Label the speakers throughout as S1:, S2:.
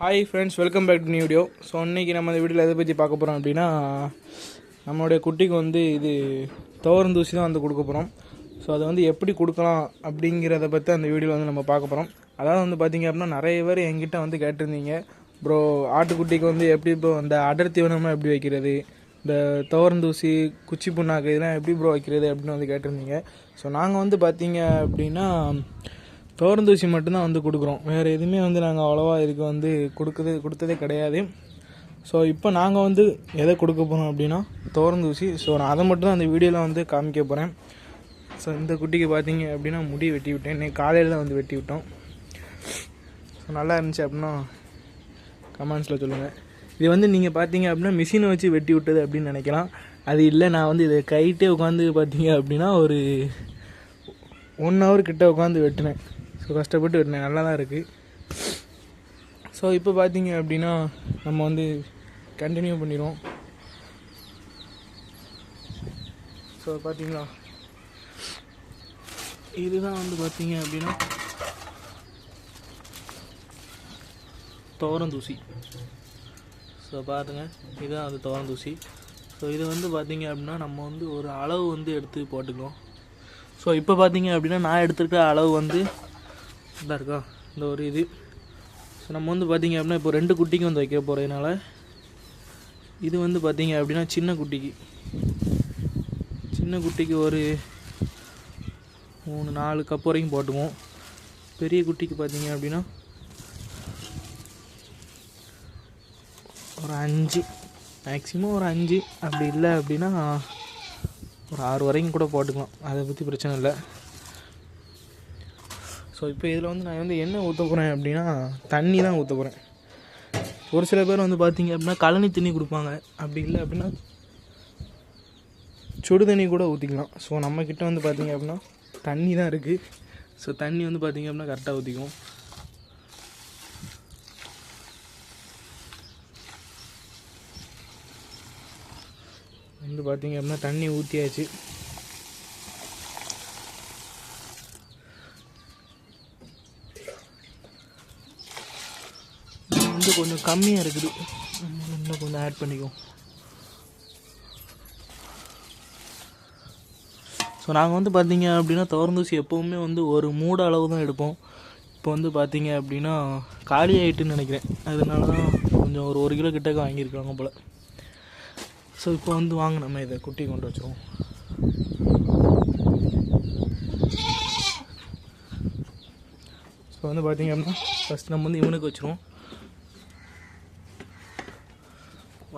S1: Hi friends welcome back to new video so இன்றைக்கி நம்ம இந்த வீடியோவில் எதை பற்றி பார்க்க போகிறோம் அப்படின்னா நம்மளுடைய குட்டிக்கு வந்து இது துவரந்தூசி தான் வந்து கொடுக்க போகிறோம் ஸோ அதை வந்து எப்படி கொடுக்கலாம் அப்படிங்கிறத பற்றி அந்த வீடியோவில் வந்து நம்ம பார்க்க போகிறோம் அதாவது வந்து பார்த்திங்க அப்படின்னா நிறைய பேர் எங்கிட்ட வந்து கேட்டிருந்தீங்க. ப்ரோ ஆட்டுக்குட்டிக்கு வந்து எப்படி இப்போ அந்த அடர்த்தி வேணுமா எப்படி வைக்கிறது? இந்த துவரந்தூசி குச்சி புண்ணாக்கு இதெல்லாம் எப்படி ப்ரோ வைக்கிறது அப்படின்னு வந்து கேட்டிருந்தீங்க. ஸோ நாங்கள் வந்து பார்த்தீங்க அப்படின்னா தோரந்தூசி மட்டும்தான் வந்து கொடுக்குறோம். வேறு எதுவுமே வந்து நாங்கள் அவ்வளோவா இதுக்கு வந்து கொடுக்குறது கொடுத்ததே கிடையாது. ஸோ இப்போ நாங்கள் வந்து எதை கொடுக்க போகிறோம் அப்படின்னா தோரந்தூசி ஸோ நான் அதை மட்டும் தான் அந்த வீடியோவில் வந்து காமிக்க போகிறேன் ஸோ இந்த குட்டிக்கு பார்த்தீங்க அப்படின்னா முடி வெட்டி விட்டேன். இன்னைக்கு காலையில் தான் வந்து வெட்டி விட்டோம். ஸோ நல்லா இருந்துச்சு அப்படின்னா கமெண்ட்ஸில் சொல்லுங்கள் இது வந்து நீங்கள் பார்த்தீங்க அப்படின்னா மிஷினை வச்சு வெட்டி விட்டது அப்படின்னு நினைக்கலாம். அது இல்லை நான் வந்து இதை கைட்டே உட்காந்து பார்த்தீங்க அப்படின்னா ஒரு ஒன் ஹவர் கிட்ட உட்காந்து வெட்டினேன். ஸோ கஷ்டப்பட்டு வெட்டினேன் நல்லா தான் இருக்குது ஸோ இப்போ பார்த்தீங்க அப்படின்னா நம்ம வந்து கண்டினியூ பண்ணிடுவோம். ஸோ பார்த்தீங்களா இதுதான் வந்து பார்த்தீங்க அப்படின்னா தோரந்தூசி ஸோ பாருங்க. இதுதான் அது தோரந்தூசி ஸோ இது வந்து பார்த்தீங்க அப்படின்னா நம்ம வந்து ஒரு அளவு வந்து எடுத்து போட்டுக்கலாம் ஸோ இப்போ பார்த்தீங்க அப்படின்னா நான் எடுத்துருக்க அளவு வந்து இதாக இருக்கா? இந்த ஒரு இது. ஸோ நம்ம வந்து பார்த்திங்க அப்படின்னா இப்போ ரெண்டு குட்டிக்கு வந்து வைக்க போகிறதுனால இது வந்து பார்த்திங்க அப்படின்னா சின்ன குட்டிக்கு. சின்ன குட்டிக்கு ஒரு மூணு நாலு கப் வரைக்கும் போட்டுக்குவோம். பெரிய குட்டிக்கு பார்த்திங்க அப்படின்னா ஒரு அஞ்சு. மேக்ஸிமம் ஒரு அஞ்சு. அப்படி இல்லை அப்படின்னா ஒரு ஆறு வரைக்கும் கூட போட்டுக்கலாம். அதை பற்றி பிரச்சனை இல்லை. ஸோ இப்போ இதில் வந்து நான் வந்து என்ன ஊற்ற போகிறேன் அப்படின்னா தண்ணி தான் ஊற்ற போகிறேன் ஒரு சில பேர் வந்து பார்த்தீங்க அப்படின்னா கழனி தண்ணி கொடுப்பாங்க. அப்படி இல்லை அப்படின்னா சுடு தண்ணி கூட ஊற்றிக்கலாம் ஸோ நம்மக்கிட்ட வந்து பார்த்தீங்க அப்படின்னா தண்ணி தான் இருக்குது ஸோ தண்ணி வந்து பார்த்தீங்க அப்படின்னா கரெக்டாக ஊற்றிக்கும் வந்து பார்த்தீங்க அப்படின்னா தண்ணி ஊற்றியாச்சு வந்து கொஞ்சம் கம்மியாக இருக்குது. இன்னும் கொஞ்சம் ஆட் பண்ணிக்குவோம் ஸோ நாங்கள் வந்து பார்த்தீங்க அப்படின்னா துவரந்தூசி எப்போவுமே வந்து ஒரு மூட அளவு தான் எடுப்போம். இப்போ வந்து பார்த்தீங்க அப்படின்னா காலி ஆகிட்டுன்னு நினைக்கிறேன். அதனால தான் கொஞ்சம் ஒரு ஒரு கிலோ கிட்டக்க வாங்கியிருக்காங்க போல். ஸோ இப்போ வந்து வாங்க நம்ம இதை குட்டி கொண்டு வச்சுருவோம். ஸோ வந்து பார்த்தீங்க அப்படின்னா ஃபஸ்ட் நம்ம வந்து இவனுக்கு வச்சுருவோம்.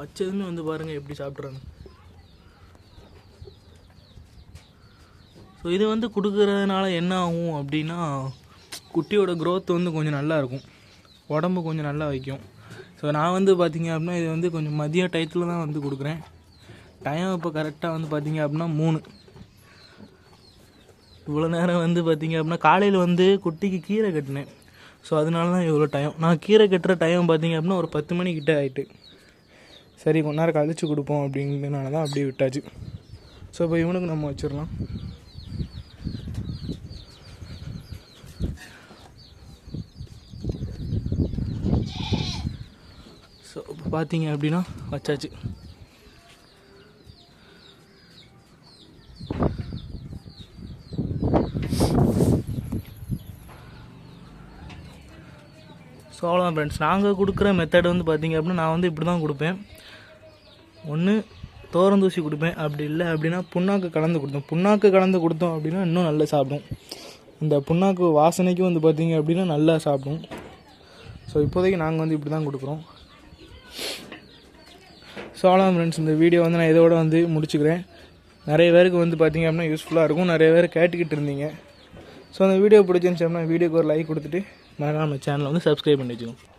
S1: வச்சதுமே வந்து பாருங்கள் எப்படி சாப்பிட்றாங்க. ஸோ இது வந்து கொடுக்குறதுனால என்ன ஆகும் அப்படின்னா குட்டியோட க்ரோத் வந்து கொஞ்சம் நல்லா இருக்கும். உடம்பு கொஞ்சம் நல்லா வைக்கும். ஸோ நான் வந்து பார்த்தீங்க அப்படின்னா இது வந்து கொஞ்சம் மதிய டயத்தில் தான் வந்து கொடுக்குறேன். டைம் இப்போ கரெக்டாக வந்து பார்த்தீங்க அப்படின்னா மூணு. இவ்வளோ நேரம் வந்து பார்த்தீங்க அப்படின்னா காலையில் வந்து குட்டிக்கு கீரை கட்டினேன். ஸோ அதனால தான் இவ்வளோ டைம் நான் கீரை கட்டுற டைம் பார்த்தீங்க அப்படின்னா ஒரு பத்து மணிக்கிட்ட ஆகிட்டு சரி கொஞ்ச நேரம் கழிச்சு கொடுப்போம் அப்படிங்கிறதுனால தான் அப்படியே விட்டாச்சு. ஸோ இப்போ இவனுக்கு நம்ம வச்சிடலாம். ஸோ இப்போ பார்த்தீங்க அப்படின்னா வச்சாச்சு. ஸோ அவ்வளோதான் ஃப்ரெண்ட்ஸ் நாங்கள் கொடுக்குற மெத்தட் வந்து பார்த்தீங்க அப்படின்னா நான் வந்து இப்படி தான் கொடுப்பேன். ஒன்று தோரந்தூசி கொடுப்பேன் அப்படி இல்லை அப்படின்னா புண்ணாக்கு கலந்து கொடுத்தோம். புண்ணாக்கு கலந்து கொடுத்தோம் அப்படின்னா இன்னும் நல்லா சாப்பிடும். இந்த புண்ணாக்கு வாசனைக்கும் வந்து பார்த்தீங்க அப்படின்னா நல்லா சாப்பிடும். ஸோ இப்போதைக்கு நாங்கள் வந்து இப்படி தான் கொடுக்குறோம் ஸோ அவ்வளோதான் ஃப்ரெண்ட்ஸ் இந்த வீடியோ வந்து நான் இதோட வந்து முடிச்சுக்கிறேன். நிறைய பேருக்கு வந்து பார்த்தீங்க அப்படின்னா யூஸ்ஃபுல்லாக இருக்கும். நிறைய பேர் கேட்டுக்கிட்டு இருந்தீங்க. ஸோ அந்த வீடியோ பிடிச்சிருந்துச்சு அப்படின்னா வீடியோக்கு ஒரு லைக் கொடுத்துட்டு மறக்காம நம்ம சேனலை வந்து சப்ஸ்கிரைப் பண்ணி வச்சுக்கோங்க.